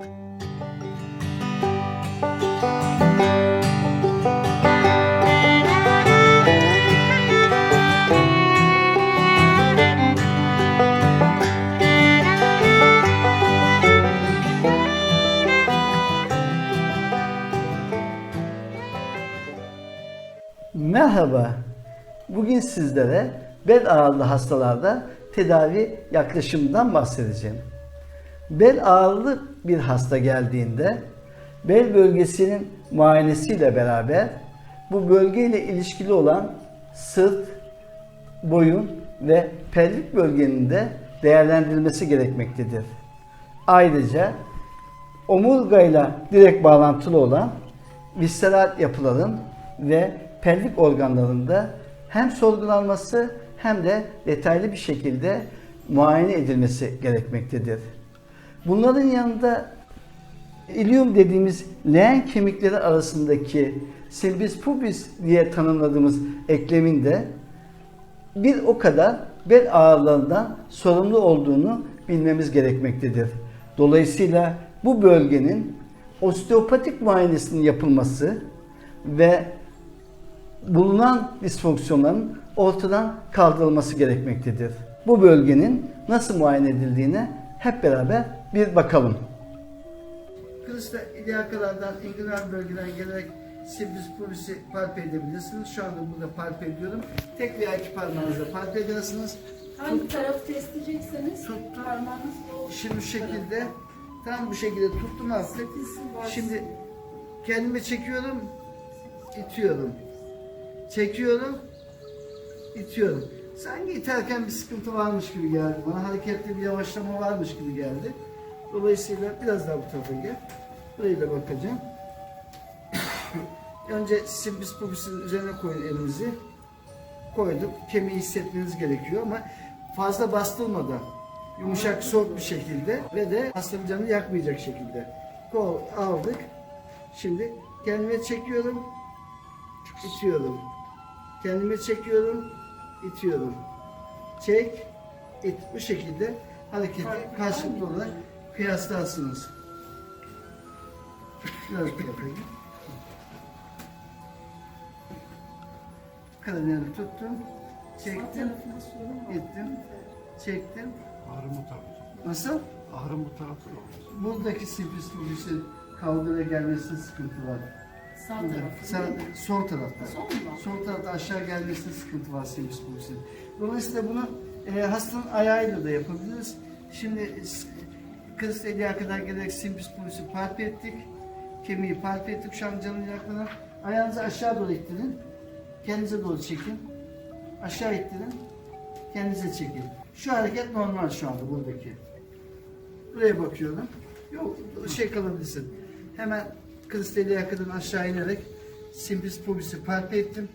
Merhaba. Bugün sizlere bel ağrılı hastalarda tedavi yaklaşımından bahsedeceğim. Bel ağrılı bir hasta geldiğinde bel bölgesinin muayenesiyle beraber bu bölgeyle ilişkili olan sırt, boyun ve pelvik bölgenin de değerlendirilmesi gerekmektedir. Ayrıca omurgayla direkt bağlantılı olan visceral yapıların ve pelvik organlarında hem sorgulanması hem de detaylı bir şekilde muayene edilmesi gerekmektedir. Bunların yanında ilium dediğimiz leğen kemikleri arasındaki silbis pubis diye tanımladığımız eklemin de bir o kadar bel ağrılarından sorumlu olduğunu bilmemiz gerekmektedir. Dolayısıyla bu bölgenin osteopatik muayenesinin yapılması ve bulunan disfonksiyonların ortadan kaldırılması gerekmektedir. Bu bölgenin nasıl muayene edildiğine hep beraber bir bakalım. Kılıçta iliyakalardan, inguinal bölgeden gelerek silbis pubisi palpe edebilirsiniz. Şu anda burada palpe ediyorum. Tek veya iki parmağınızla palpe edersiniz. Hangi tarafı besleyecekseniz Tuttum. parmağınız o Şimdi bu şekilde tam bu şekilde tuttum artık. Şimdi kendimi çekiyorum, itiyorum. Çekiyorum, itiyorum. Sanki iterken bir sıkıntı varmış gibi geldi bana. Harekette bir yavaşlama varmış gibi geldi. Dolayısıyla biraz daha bu tarafa gel. Burayı da bakacağım. Önce simbis pubisin üzerine koyun elinizi. Koyduk. Kemiği hissetmeniz gerekiyor ama fazla bastırmadan yumuşak soğuk bir şekilde ve de hastanın yakmayacak şekilde. Kol aldık. Şimdi kendime çekiyorum. itiyorum. Kendime çekiyorum. itiyorum. Çek, it. Bu şekilde hareketi karşılıklı olarak kıyaslarsınız. Biraz yapayım. Karadeniz'i tuttum. sağ Çektim. Gittim. Çektim. Ağrım bu tarafta. Nasıl? Ağrım bu tarafta olur. Buradaki siflis pubisi kavgaya gelmesinde sıkıntı var. Sağ tarafı. Sen, sol tarafta. Sol mu? Sol tarafta aşağı gelmesinde sıkıntı var siflis pubisi. Dolayısıyla bunu e, hastanın ayağıyla da yapabiliriz. Şimdi s- kız eliye kadar gelerek siflis pubisi palpe ettik. Kemiği palpe ettik şu an canını yakmadan. Ayağınızı aşağı doğru ittirin. Kendinize doğru çekin. Aşağı ittirin. Kendinize çekin. Şu hareket normal şu anda buradaki. Buraya bakıyorum. Yok şey kalabilirsin. Hemen kristali yakından aşağı inerek simpis pubisi palpe ettim.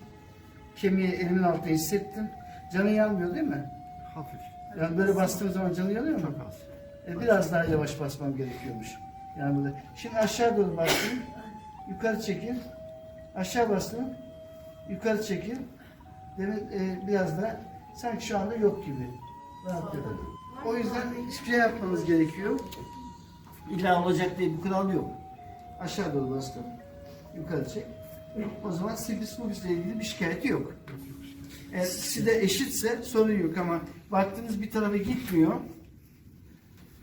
Kemiği elimin altında hissettim. Canı yanmıyor değil mi? Hafif. Yani böyle bastığım zaman canı yanıyor mu? Çok az. E, biraz daha yavaş basmam gerekiyormuş. Yani böyle. Şimdi aşağı doğru bastım. Yukarı çekin. Aşağı bastım. Yukarı çekin. Demin e, biraz da sanki şu anda yok gibi. Rahatladım. O yüzden hiçbir şey yapmanız gerekiyor. İlla olacak diye bir kural yok. Aşağı doğru bastım. Yukarı çek. O zaman sibis mubisle ilgili bir şikayeti yok. Eğer ikisi de eşitse sorun yok ama baktığınız bir tarafa gitmiyor.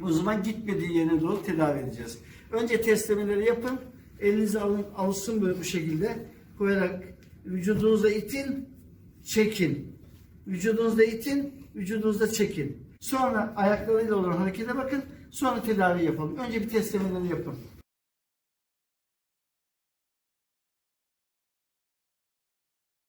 O zaman gitmediği yerine doğru tedavi edeceğiz. Önce testlemeleri yapın. Elinizi alın, alsın böyle bu şekilde koyarak vücudunuzda itin, çekin. Vücudunuzda itin, vücudunuzda çekin. Sonra ayaklarıyla olan harekete bakın. Sonra tedavi yapalım. Önce bir testlemeleri yapın.